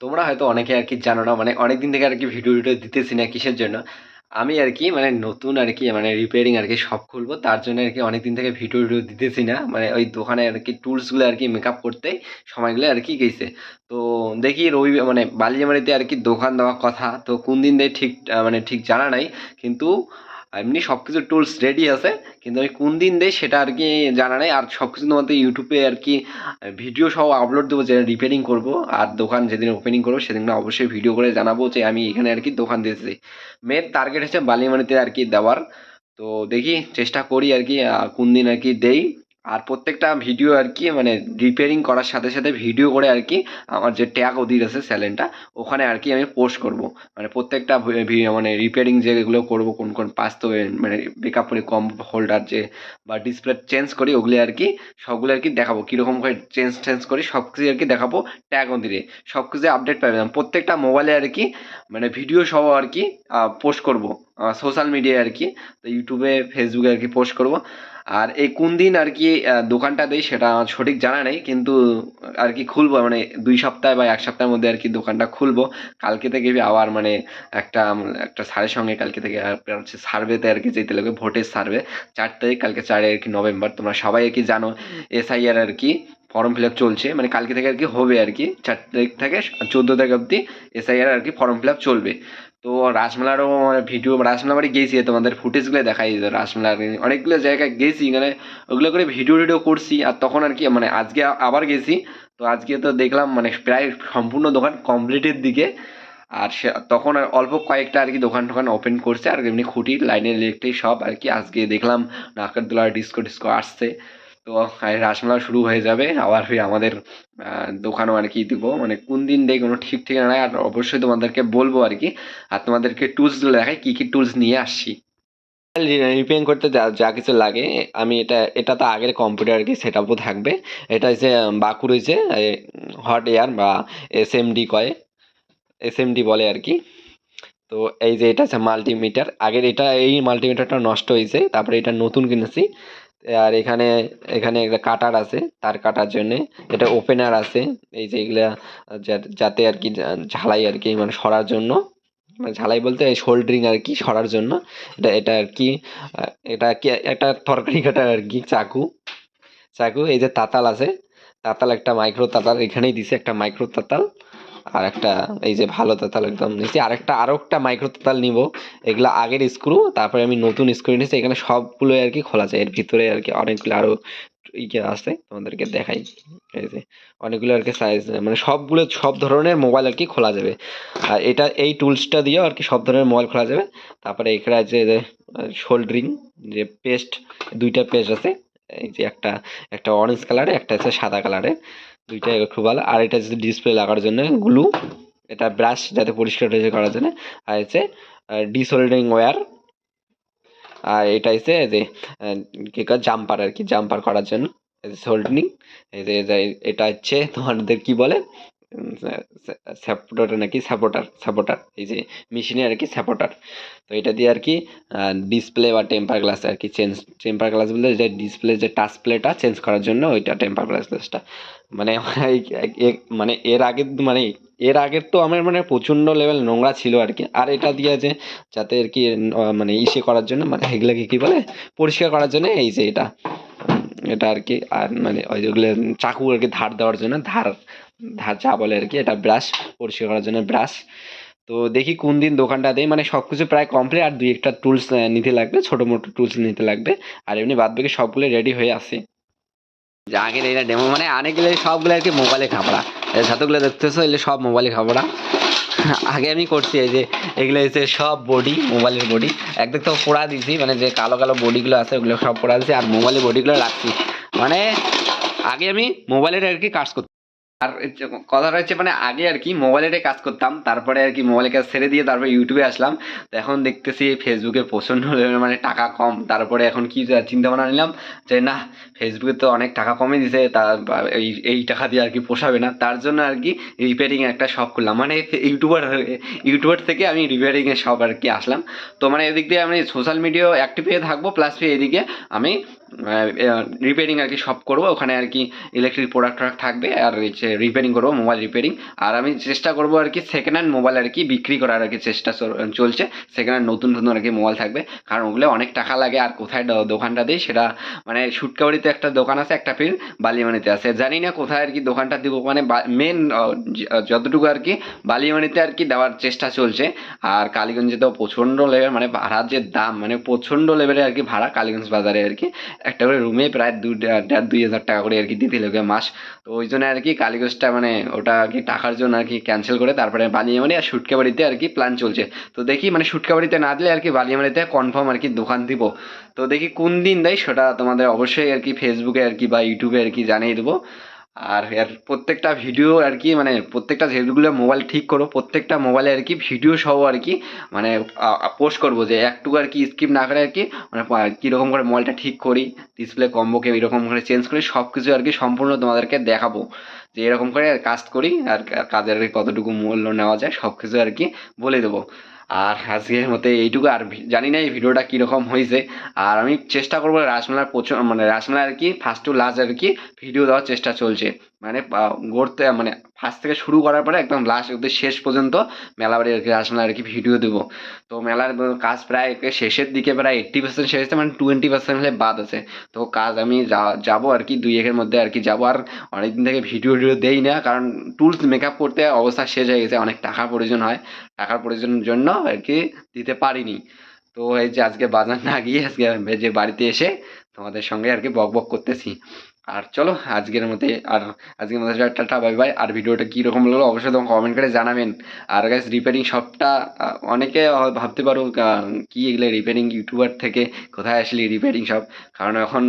তোমরা হয়তো অনেকে আর কি জানো না মানে অনেক দিন থেকে আর কি ভিডিও ভিডিও দিতেছি না কিসের জন্য আমি আর কি মানে নতুন আর কি মানে রিপেয়ারিং আর কি শপ খুলবো তার জন্য আর কি অনেক দিন থেকে ভিডিও ভিডিও দিতেছি না মানে ওই দোকানে আর কি টুলসগুলো আর কি মেকআপ করতে সময়গুলো আর কি গেছে তো দেখি রবি মানে বালিয়ামারিতে আর কি দোকান দেওয়ার কথা তো কোন দিন দেয় ঠিক মানে ঠিক জানা নাই কিন্তু এমনি সব কিছু টুলস রেডি আছে, কিন্তু আমি কোন দিন দেয় সেটা আর কি জানা নেই। আর সব কিছু তোমাদের ইউটিউবে আর কি ভিডিও সহ আপলোড দেবো, যেটা রিপেয়ারিং করব। আর দোকান যেদিন ওপেনিং করব, সেদিন অবশ্যই ভিডিও করে জানাব যে আমি এখানে আর কি দোকান দিয়েছি। মেন টার্গেট হচ্ছে বালিমানিতে আর কি দেওয়ার। তো দেখি, চেষ্টা করি আর কি কোন দিন আর কি দেই। প্রত্যেকটা ভিডিও আর কি মানে রিপেয়ারিং করার সাথে সাথে ভিডিও করে আর কি আমার যে ট্যাগ ওদির আছে স্যালেনটা ওখানে আর কি আমি পোস্ট করব। মানে প্রত্যেকটা মানে রিপেয়ারিং যেগুলো করব, কোন কোন পাস তো মানে বেকআপ করে কম হোল্ডার যে বা ডিসপ্লে চেঞ্জ করি, ওগুলি আর কি সবগুলো আর কি দেখাবো। কীরকম করে চেঞ্জ টেঞ্জ করি সব কিছু আর কি দেখাবো ট্যাগ দিলে সব কিছু আপডেট পাবেন প্রত্যেকটা মোবাইলে আর কি মানে ভিডিও সহ আর কি পোস্ট করব সোশ্যাল মিডিয়ায় আর কি, তো ইউটিউবে ফেসবুকে আর কি পোস্ট করব। আর এই কোন দিন আর কি দোকানটা দেয় সেটা আমার সঠিক জানা নেই কিন্তু আর কি খুলবো মানে দুই সপ্তাহ বা এক সপ্তাহের মধ্যে আর কি দোকানটা খুলবো। কালকে থেকে আবার মানে একটা একটা স্যারের সঙ্গে কালকে থেকে হচ্ছে সার্ভেতে আর কি যেতে লাগবে ভোটের সার্ভে চার তারিখ কালকে চারে আর কি নভেম্বর তোমরা সবাই আর কি জানো এসআইআর আর কি ফর্ম ফিল আপ চলছে। মানে কালকে থেকে আর কি হবে আর কি চার তারিখ থেকে চোদ্দ তারিখ অবধি এসআইআর আর কি ফর্ম ফিল আপ চলবে। তো রাসমেলারও মানে ভিডিও রাসমেলা বাড়ি গেছি, তোমাদের ফুটেজগুলো দেখাই দিত রাসমেলার অনেকগুলো জায়গায় গেছি মানে ওগুলো করে ভিডিও ভিডিও করছি, আর তখন আর কি মানে আজকে আবার গেছি, তো আজকে তো দেখলাম মানে প্রায় সম্পূর্ণ দোকান কমপ্লিটের দিকে, আর সে, তখন আর অল্প কয়েকটা আর কি দোকান টোকান ওপেন করছে, আর এমনি খুঁটি, লাইনের ইলেকট্রিক সব আর কি, আজকে দেখলাম, নাকের ডিস্কো ডিস্কো আসছে তো রাসমেলা শুরু হয়ে যাবে। আবার ফির আমাদের দোকানও আর কি দিব। মানে কোন দিন দেয় কোনো ঠিক ঠিকানা নাই। আর অবশ্যই তোমাদেরকে বলব আর কি। আর তোমাদেরকে টুলসগুলো দেখাই, কী কী টুলস নিয়ে আসছি। রিপেয়ারিং করতে যা যা কিছু লাগে, আমি এটা এটা তো আগের কম্পিউটার আর কি সেট আপও থাকবে। এটা হচ্ছে বাকুর হয়েছে হট এয়ার বা এস এম ডি কয়। এস এম ডি বলে আর কি। তো এই যে এটা হচ্ছে মাল্টিমিটার আগের এটা, এই মাল্টিমিটারটা নষ্ট হয়েছে তারপরে এটা নতুন কিনেছি। আর এখানে এখানে একটা কাটার আছে, তার কাটার জন্য এটা ওপেনার আছে, এই যে এগুলা যাতে আর কি ঝালাই আর কি মানে সরার জন্য মানে ঝালাই বলতে শোল্ডরিং আর কি সরার জন্য, এটা এটা আর কি, এটা কি, একটা তরকারি কাটার আর কি, চাকু চাকু, এই যে তাতাল আছে, তাতাল একটা মাইক্রো তাতাল, এখানেই দিছে একটা মাইক্রো তাতাল আর একটা এই যে ভালো তাতাল একদম নিচ্ছি আর একটা আরও একটা মাইক্রো তাতাল নিব। এগুলো আগের স্ক্রু তারপরে আমি নতুন স্ক্রু নিয়েছি এখানে সবগুলো আর কি খোলা যায়। এর ভিতরে আর কি অনেকগুলো আরও ইয়ে আছে, তোমাদেরকে দেখাই। এই যে অনেকগুলো আর কি সাইজ মানে সবগুলো, সব ধরনের মোবাইল আর কি খোলা যাবে। আর এটা, এই টুলসটা দিয়েও আর কি সব ধরনের মোবাইল খোলা যাবে। তারপরে এখানে আছে যে শোল্ডরিং যে পেস্ট দুইটা পেস্ট আছে। এই যে একটা একটা অরেঞ্জ কালারে একটা আছে সাদা কালারে দুইটা খুব ভালো। আর এটা হচ্ছে ডিসপ্লে লাগার জন্য গ্লু এটা ব্রাশ যাতে পরিষ্কার হয়েছে করার জন্য। আর হচ্ছে ডিসোল্ডিং ওয়্যার আর এটা হচ্ছে যে কি জাম্পার আর কি জাম্পার করার জন্য। যে, এটা হচ্ছে তোমাদের কি বলে? সাপোর্টার নাকি সাপোর্টার সাপোর্টার এই যে মেশিনে আর কি সাপোর্টার তো এটা দিয়ে আর কি ডিসপ্লে বা টেম্পার গ্লাস আর কি চেঞ্জ টেম্পার গ্লাস বলতে যে ডিসপ্লে যে টাচ প্লেটা চেঞ্জ করার জন্য ওইটা টেম্পার গ্লাস গ্লাসটা মানে মানে এর আগে মানে এর আগের তো আমার মানে প্রচণ্ড লেভেল নোংরা ছিল আর কি। আর এটা দিয়ে যে যাতে আর কি মানে ইসে করার জন্য মানে এগুলোকে কী বলে, পরিষ্কার করার জন্য এই যে এটা। এটা আর কি, আর মানে ওই যেগুলো চাকু আর কি ধার দেওয়ার জন্য, ধার ধার যা বলে আর কি, এটা ব্রাশ পরিষ্কার করার জন্য ব্রাশ তো দেখি কোন দিন দোকানটা দেয় মানে সব কিছু প্রায় কমপ্লিট আর দুই একটা টুলস নিতে লাগবে, ছোটো মোটো টুলস নিতে লাগবে, আর এমনি বাদ বাকি সবগুলো রেডি হয়ে আসে। যে আগের এটা ডেমো মানে অনেকগুলো সবগুলো আর কি মোবাইলে খাবড়া যতগুলো দেখতেছো, এগুলো সব মোবাইলে খাবড়া আগে আমি করছি এই যে, এগুলো হচ্ছে সব বডি মোবাইলের বডি একদিক তো পোড়া দিয়েছি মানে যে কালো কালো বডিগুলো আছে, ওগুলো সব পোড়া দিয়েছি, আর মোবাইলের বডিগুলো রাখছি। মানে আগে আমি মোবাইলের আর কি কাজ করতাম। আর কথা হচ্ছে মানে আগে আর কি মোবাইলের কাজ করতাম, তারপরে আর কি মোবাইলের কাজ ছেড়ে দিয়ে তারপরে ইউটিউবে আসলাম। তো এখন দেখতেছি ফেসবুকে প্রচণ্ড মানে টাকা কম। তারপরে এখন কি চিন্তা ভাবনা নিলাম যে, না ফেসবুকে তো অনেক টাকা কমে দিছে, তা এই এই টাকা দিয়ে আর কি পোষাবে না। তার জন্য আর কি রিপেয়ারিং একটা শপ করলাম মানে ইউটিউবার ইউটিউবার থেকে আমি রিপেয়ারিংয়ের শপ আর কি আসলাম। তো মানে এদিক দিয়ে আমি সোশ্যাল মিডিয়া অ্যাক্টিভ হয়ে থাকব প্লাস এদিকে আমি রিপেয়ারিং আর কি সব করব। ওখানে আর কি ইলেকট্রিক প্রোডাক্ট থাকবে, আর হচ্ছে রিপেয়ারিং করব মোবাইল রিপেয়ারিং আর আমি চেষ্টা করব আর কি সেকেন্ড হ্যান্ড মোবাইল আর কি বিক্রি করার আর কি চেষ্টা চল- চলছে। সেকেন্ড হ্যান্ড নতুন নতুন আর কি মোবাইল থাকবে। কারণ ওগুলো অনেক টাকা লাগে আর কোথায় দোকানটা দিই সেটা মানে সুটকাবাড়িতে একটা দোকান আছে, একটা ফির বালিয়ামানিতে আছে। জানি না কোথায় আর কি দোকানটা দিব। মানে মেন যতটুকু আর কি বালিয়ামানিতে আর কি দেওয়ার চেষ্টা চলছে। আর কালীগঞ্জে তো প্রচণ্ড লেভেল মানে ভাড়ার যে দাম মানে প্রচণ্ড লেভেলে আর কি ভাড়া কালীগঞ্জ বাজারে আর কি। একটা করে রুমে প্রায় দু দেড়, দুই হাজার টাকা করে আর কি দিতে লাগে মাস। তো ওই জন্য আর কি কালীগঞ্জটা মানে ওটা আর কি টাকার জন্য আর কি ক্যান্সেল করে তারপরে বালিয়ামারি আর সুটকাবাড়িতে আর কি প্ল্যান চলছে। তো দেখি মানে সুটকাবাড়িতে না দিলে আর কি বালিয়ামারিতে কনফার্ম আর কি দোকান দিব। তো দেখি কোন দিন দেয় সেটা তোমাদের অবশ্যই আর কি ফেসবুকে আর কি বা ইউটিউবে আর কি জানিয়ে দেবো। আর এর প্রত্যেকটা ভিডিও আর কি মানে প্রত্যেকটা যেগুলো মোবাইল ঠিক করো প্রত্যেকটা মোবাইলে আর কি ভিডিও সহ আর কি মানে পোস্ট করব যে একটু আর কি স্কিপ না করে আর কি মানে কীরকম করে মোবাইলটা ঠিক করি ডিসপ্লে কম্বোকে এরকম করে চেঞ্জ করি সব কিছু আর কি সম্পূর্ণ তোমাদেরকে দেখাবো। যে এরকম করে কাজ করি আর কাজের কতটুকু মূল্য নেওয়া যায় সব কিছু আর কি বলে দেবো। আর আজকের মতে এইটুকু। আর জানি না এই ভিডিওটা কীরকম হয়েছে। আর আমি চেষ্টা করব রাসমেলার প্রচুর মানে রাসমেলা আর কি ফার্স্ট টু লাস্ট আর কি ভিডিও দেওয়ার চেষ্টা চলছে। মানে গড়তে মানে ফার্স্ট থেকে শুরু করার পরে একদম লাস্ট অব্দি শেষ পর্যন্ত মেলা বাড়ি আর কি রাসমেলা আর কি ভিডিও দেবো। তো মেলার কাজ প্রায় শেষের দিকে প্রায় এইট্টি পার্সেন্ট শেষ হয়েছে মানে টোয়েন্টি পার্সেন্ট হলে বাদ আছে। তো কাজ আমি যাব আর কি, দুই একের মধ্যে আর কি যাব। আর অনেকদিন থেকে ভিডিও ভিডিও দেই না, কারণ টুলস মেকআপ করতে অবস্থা শেষ হয়ে গেছে, অনেক টাকার প্রয়োজন হয়। টাকার প্রয়োজনের জন্য আর কি দিতে পারিনি। তো এই যে আজকে বাজার না গিয়ে, আজকে যে বাড়িতে এসে তোমাদের সঙ্গে আর কি বক বক করতেছি। আর চলো, আজকের মধ্যে আর আজকের মধ্যে টাটা বাই বাই আর ভিডিওটা কীরকম লাগল অবশ্যই তোমাকে কমেন্ট করে জানাবেন। আর গাইস রিপেয়ারিং শপটা অনেকে ভাবতে পারো কি এগুলো রিপেয়ারিং ইউটিউবার থেকে কোথায় আসলি রিপেয়ারিং শপ কারণ এখন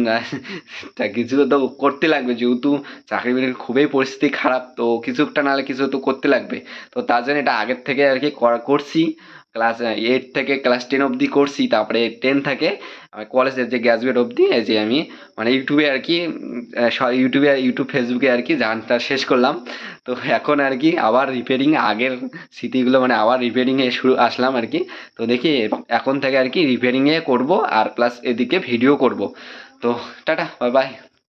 কিছু তো করতে লাগবে, যেহেতু চাকরি বাকরির খুবই পরিস্থিতি খারাপ, তো কিছু একটা নাহলে কিছু তো করতে লাগবে। তো তার জন্য এটা আগের থেকে আর কি করা- করছি। ক্লাস এইট থেকে ক্লাস টেন অবধি করছি, তারপরে টেন থেকে কলেজের যে গ্র্যাজুয়েট অবধি, এই যে আমি মানে ইউটিউবে আর কি ইউটিউবে ইউটিউব ফেসবুকে আর কি জানটা শেষ করলাম। তো এখন আর কি আবার রিপেয়ারিং আগের স্মৃতিগুলো মানে আবার রিপেয়ারিংয়ে শুরু, আসলাম আর কি। তো দেখি, এখন থেকে আর কি রিপেয়ারিংয়ে করব, আর প্লাস এদিকে ভিডিও করব। তো টাটা বাই বাই